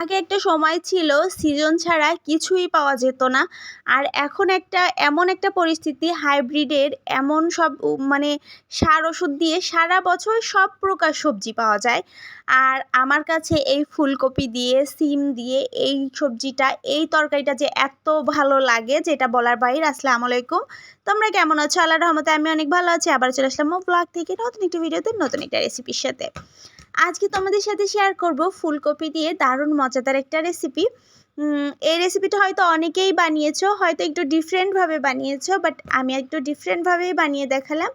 আগে একটা সময় ছিল সিজন ছাড়া কিছুই পাওয়া যেত না। আর এখন একটা, এমন একটা পরিস্থিতি হাইব্রিডের এমন সব মানে সার ওষুধ দিয়ে সারা বছর সব প্রকার সবজি পাওয়া যায়। আর আমার কাছে এই ফুলকপি দিয়ে, সিম দিয়ে এই সবজিটা, এই তরকারিটা যে এত ভালো লাগে, যেটা বলার বাইরে, আসসালামু আলাইকুম। তোমরা কেমন আছো? আল্লাহ রহমতে আমি অনেক ভালো আছি। আবার চলে আসলাম ব্লগ থেকে নতুন একটি ভিডিওতে, নতুন একটা রেসিপির সাথে। আজকে তোমাদের সাথে শেয়ার করব ফুলকপি দিয়ে দারুণ মজাদার একটা রেসিপি এই রেসিপিটা হয়তো অনেকেই বানিয়েছো, হয়তো একটু ডিফারেন্টভাবে বানিয়েছো বাট আমি একটু ডিফারেন্টভাবেই বানিয়ে দেখালাম।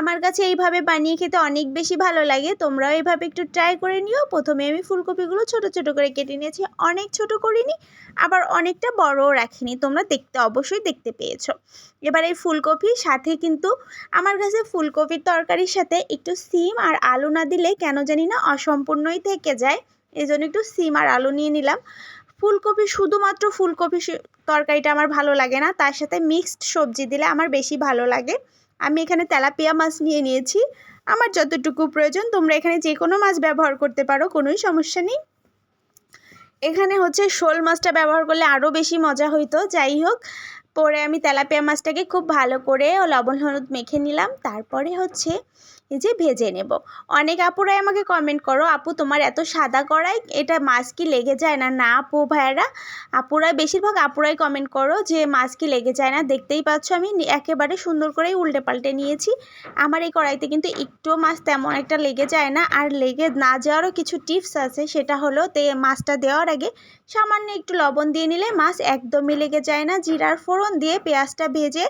আমার কাছে এইভাবে বানিয়ে খেতে অনেক বেশি ভালো লাগে, তোমরাও এইভাবে একটু ট্রাই করে নিও। প্রথমে আমি ফুলকপিগুলো ছোট ছোট করে কেটে নিয়েছি, অনেক ছোট করিনি, আবার অনেকটা বড়ও রাখিনি, তোমরা দেখতে অবশ্যই দেখতে পেয়েছ। এবার এই ফুলকপির সাথে কিন্তু আমার কাছে ফুলকপির তরকারির সাথে একটু সিম আর আলু না দিলে কেন জানি না অসম্পূর্ণই থেকে যায় এই জন্য একটু সিম আর আলু নিয়ে নিলাম। ফুলকপি শুধুমাত্র ফুলকপি তরকারিটা আমার ভালো লাগে না। তার সাথে মিক্সড সবজি দিলে আমার বেশি ভালো লাগে। আমি এখানে তেলাপিয়া মাছ নিয়ে নিয়েছি। আমার যতটুকু প্রয়োজন, তোমরা এখানে যে কোনো মাছ ব্যবহার করতে পারো, কোনোই সমস্যা নেই। এখানে হচ্ছে শোল মাছটা ব্যবহার করলে আরও বেশি মজা হইতো। যাই হোক, পরে আমি তেলাপিয়া মাছটাকে খুব ভালো করে ও লবণ হলুদ মেখে নিলাম। তারপরে হচ্ছে এই যে ভেজে নেব। অনেক আপুরাই আমাকে কমেন্ট করো, আপু, তোমার এত সাদা করাই এটা মাছ কি লেগে যায় না? না, আপু ভাইয়ারা, আপুরাই, বেশিরভাগ আপুরাই কমেন্ট করো যে মাছ কি লেগে যায় না। দেখতেই পাচ্ছ আমি একেবারে সুন্দর করেই উল্টে পাল্টে নিয়েছি। আমার এই কড়াইতে কিন্তু একটুও মাছ তেমন একটা লেগে যায় না। আর লেগে না যাওয়ারও কিছু টিপস আছে, সেটা হলো তে, মাছটা দেওয়ার আগে সামান্য একটু লবণ দিয়ে নিলে মাছ একদমই লেগে যায় না। জিরার ফোড়ন দিয়ে পেঁয়াজটা ভেজে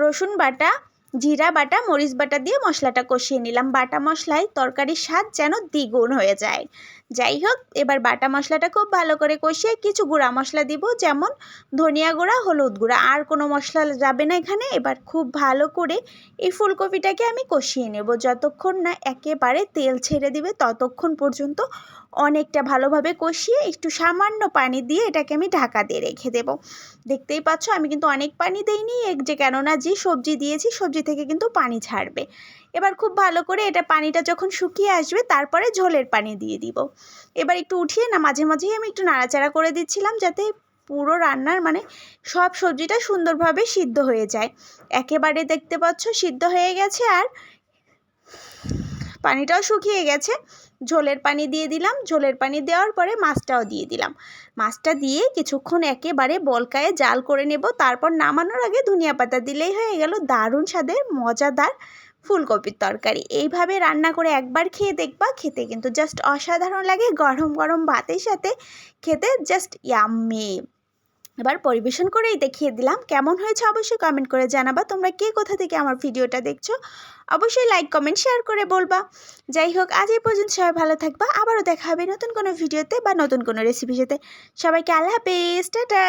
রসুন বাটা জিরা, বাটা, মরিচ বাটা দিয়ে মশলাটা কষিয়ে নিলাম। বাটা মশলায় তরকারির স্বাদ যেন দ্বিগুণ হয়ে যায়। যাই হোক, এবার বাটা মশলাটা খুব ভালো করে কষিয়ে কিছু গুঁড়া মশলা দিব, যেমন ধনিয়া গুঁড়া, হলুদ গুঁড়া। আর কোনো মশলা যাবে না এখানে। এবার খুব ভালো করে এই ফুলকপিটাকে আমি কষিয়ে নেব। যতক্ষণ না একেবারে তেল ছেড়ে দিবে, ততক্ষণ পর্যন্ত অনেকটা ভালোভাবে কষিয়ে একটু সামান্য পানি দিয়ে এটাকে আমি ঢাকা দিয়ে রেখে দেব। দেখতেই পাচ্ছ, আমি কিন্তু অনেক পানি দেইনি এক যে কেননা যে সবজি দিয়েছি, সবজি থেকে কিন্তু পানি ছাড়বে। এবার খুব ভালো করে এটা পানিটা যখন শুকিয়ে আসবে, তারপরে ঝোলের পানি দিয়ে দিব। এবার একটু উঠিয়ে না, মাঝে মাঝেই আমি একটু নাড়াচাড়া করে দিচ্ছিলাম যাতে পুরো রান্নার মানে সব সবজিটা সুন্দরভাবে সিদ্ধ হয়ে যায়। একেবারে দেখতে পাচ্ছ, সিদ্ধ হয়ে গেছে আর পানিটাও শুকিয়ে গেছে। ঝোলের পানি দিয়ে দিলাম। ঝোলের পানি দেওয়ার পরে মাছটাও দিয়ে দিলাম। মাছটা দিয়ে কিছুক্ষণ একেবারে বলকায়ে জাল করে নেব। তারপর নামানোর আগে ধনিয়া পাতা দিলেই হয়ে গেল দারুণ স্বাদের, মজাদার ফুলকপির তরকারি। এইভাবে রান্না করে একবার খেয়ে দেখবা, খেতে কিন্তু জাস্ট অসাধারণ লাগে। গরম গরম ভাতের সাথে খেতে জাস্ট ইয়াম্মি এবার পরিবেশন করেই দেখিয়ে দিলাম। কেমন হয়েছে অবশ্যই কমেন্ট করে জানাবা। তোমরা কে কোথা থেকে আমার ভিডিওটা দেখছ? অবশ্যই লাইক কমেন্ট শেয়ার করে বলবা। যাই হোক, আজ এই পর্যন্ত সবাই ভালো থাকবা। আবারও দেখা হবে নতুন কোনো ভিডিওতে বা নতুন কোনো রেসিপির সাথে। সবাইকে আল্লাহ হাফেজ। টাটা!